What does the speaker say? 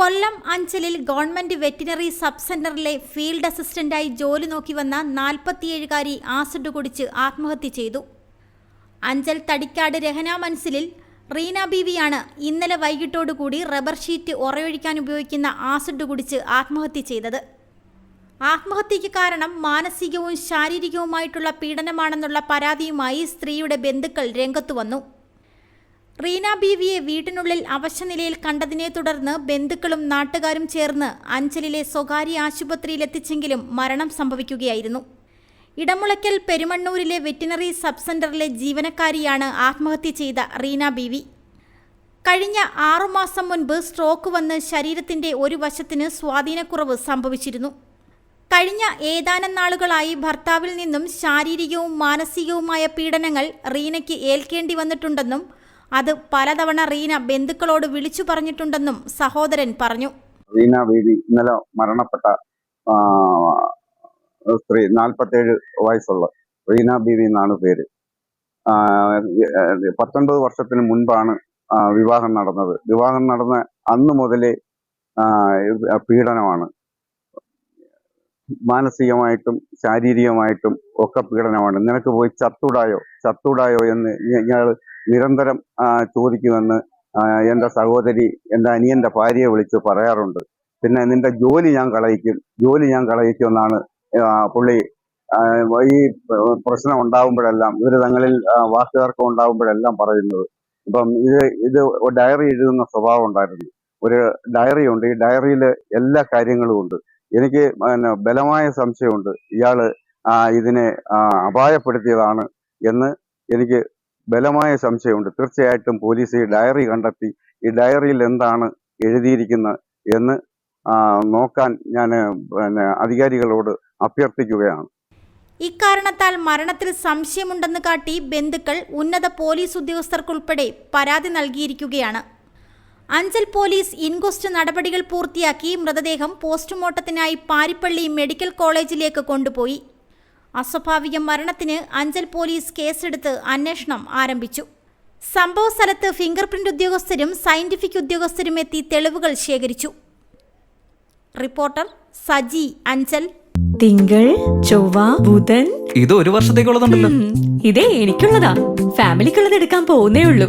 കൊല്ലം അഞ്ചലിൽ government veterinary sub സെന്ററിലെ field അസിസ്റ്റന്റായി ജോലി നോക്കി വന്ന നാൽപ്പത്തിയേഴുകാരി ആസിഡ് കുടിച്ച് ആത്മഹത്യ ചെയ്തു. അഞ്ചൽ തടിക്കാട് രഹന മൻസിലിൽ റീന ബീവിയാണ് ഇന്നലെ വൈകിട്ടോടുകൂടി റബ്ബർ ഷീറ്റ് ഉറയൊഴിക്കാൻ ഉപയോഗിക്കുന്ന ആസിഡ് കുടിച്ച് ആത്മഹത്യ ചെയ്തത്. ആത്മഹത്യയ്ക്ക് കാരണം മാനസികവും ശാരീരികവുമായിട്ടുള്ള പീഡനമാണെന്നുള്ള പരാതിയുമായി സ്ത്രീയുടെ ബന്ധുക്കൾ രംഗത്തു വന്നു. റീന ബീവിയെ വീട്ടിനുള്ളിൽ അവശനിലയിൽ കണ്ടതിനെ തുടർന്ന് ബന്ധുക്കളും നാട്ടുകാരും ചേർന്ന് അഞ്ചലിലെ സ്വകാര്യ ആശുപത്രിയിലെത്തിച്ചെങ്കിലും മരണം സംഭവിക്കുകയായിരുന്നു. ഇടമുളയ്ക്കൽ പെരുമണ്ണൂരിലെ വെറ്റിനറി സബ് സെന്ററിലെ ജീവനക്കാരിയാണ് ആത്മഹത്യ ചെയ്ത റീന ബീവി. കഴിഞ്ഞ ആറുമാസം മുൻപ് സ്ട്രോക്ക് വന്ന് ശരീരത്തിന്റെ ഒരു വശത്തിന് സ്വാധീനക്കുറവ് സംഭവിച്ചിരുന്നു. കഴിഞ്ഞ ഏതാനും നാളുകളായി ഭർത്താവിൽ നിന്നും ശാരീരികവും മാനസികവുമായ പീഡനങ്ങൾ റീനയ്ക്ക് ഏൽക്കേണ്ടി വന്നിട്ടുണ്ടെന്നും അത് പലതവണ റീന ബന്ധുക്കളോട് വിളിച്ചു പറഞ്ഞിട്ടുണ്ടെന്നും സഹോദരൻ പറഞ്ഞു. റീന ബേബി ഇന്നലെ മരണപ്പെട്ട സ്ത്രീ നാൽപ്പത്തേഴ് വയസ്സുള്ള റീന ബീവി എന്നാണ് പേര്. പത്തൊൻപത് വർഷത്തിന് മുൻപാണ് വിവാഹം നടന്നത്. വിവാഹം നടന്ന അന്ന് മുതലേ പീഡനമാണ്. മാനസികമായിട്ടും ശാരീരികമായിട്ടും ഒക്കെ പീഡനമാണ്. നിനക്ക് പോയി ചത്തൂടായോ ചത്തൂടായോ എന്ന് ഇയാൾ നിരന്തരം ചോദിക്കുമെന്ന് എന്റെ സഹോദരി എന്റെ അനിയന്റെ ഭാര്യയെ വിളിച്ച് പറയാറുണ്ട്. പിന്നെ നിന്റെ ജോലി ഞാൻ കളയിക്കും ജോലി ഞാൻ കളയിക്കും എന്നാണ് പുള്ളി ഈ പ്രശ്നം ഉണ്ടാകുമ്പോഴെല്ലാം ഇവർ തങ്ങളിൽ വാക്കുകാർക്കം ഉണ്ടാകുമ്പോഴെല്ലാം പറയുന്നത്. ഇപ്പം ഇത് ഇത് ഡയറി എഴുതുന്ന സ്വഭാവം ഉണ്ടായിരുന്നു. ഒരു ഡയറി ഉണ്ട് ഈ ഡയറിയിൽ എല്ലാ കാര്യങ്ങളും ഉണ്ട്. എനിക്ക് പിന്നെ ബലമായ സംശയമുണ്ട്. ഇയാൾ ഇതിനെ അപായപ്പെടുത്തിയതാണ് എന്ന് എനിക്ക് ബലമായ സംശയമുണ്ട്. തീർച്ചയായിട്ടും പോലീസ് ഈ ഡയറി കണ്ടെത്തി ഈ ഡയറിയിൽ എന്താണ് എഴുതിയിരിക്കുന്നത് എന്ന് നോക്കാൻ ഞാൻ പിന്നെ അധികാരികളോട് അഭ്യർത്ഥിക്കുകയാണ്. ഇക്കാരണത്താൽ മരണത്തിൽ സംശയമുണ്ടെന്ന് കാട്ടി ബന്ധുക്കൾ ഉന്നത പോലീസ് ഉദ്യോഗസ്ഥർക്കുൾപ്പെടെ പരാതി നൽകിയിരിക്കുകയാണ്. അഞ്ചൽ പോലീസ് ഇൻക്വസ്റ്റ് നടപടികൾ പൂർത്തിയാക്കി മൃതദേഹം പോസ്റ്റ്മോർട്ടത്തിനായി പാരിപ്പള്ളി മെഡിക്കൽ കോളേജിലേക്ക് കൊണ്ടുപോയി. അസ്വാഭാവിക മരണത്തിന് അഞ്ചൽ പോലീസ് കേസെടുത്ത് അന്വേഷണം ആരംഭിച്ചു. സംഭവ സ്ഥലത്ത് ഫിംഗർ പ്രിന്റ് ഉദ്യോഗസ്ഥരും സയന്റിഫിക് ഉദ്യോഗസ്ഥരും എത്തി തെളിവുകൾ ശേഖരിച്ചു. റിപ്പോർട്ടർ സജി അഞ്ചൽ. തിങ്കൾ ചൊവ്വ ബുധൻ. ഇത് ഒരു വർഷത്തേക്കുള്ളതുണ്ടല്ലോ. ഇതേ എനിക്കുള്ളതാ. ഫാമിലിക്കുള്ളത് എടുക്കാൻ പോകുന്നേ ഉള്ളൂ.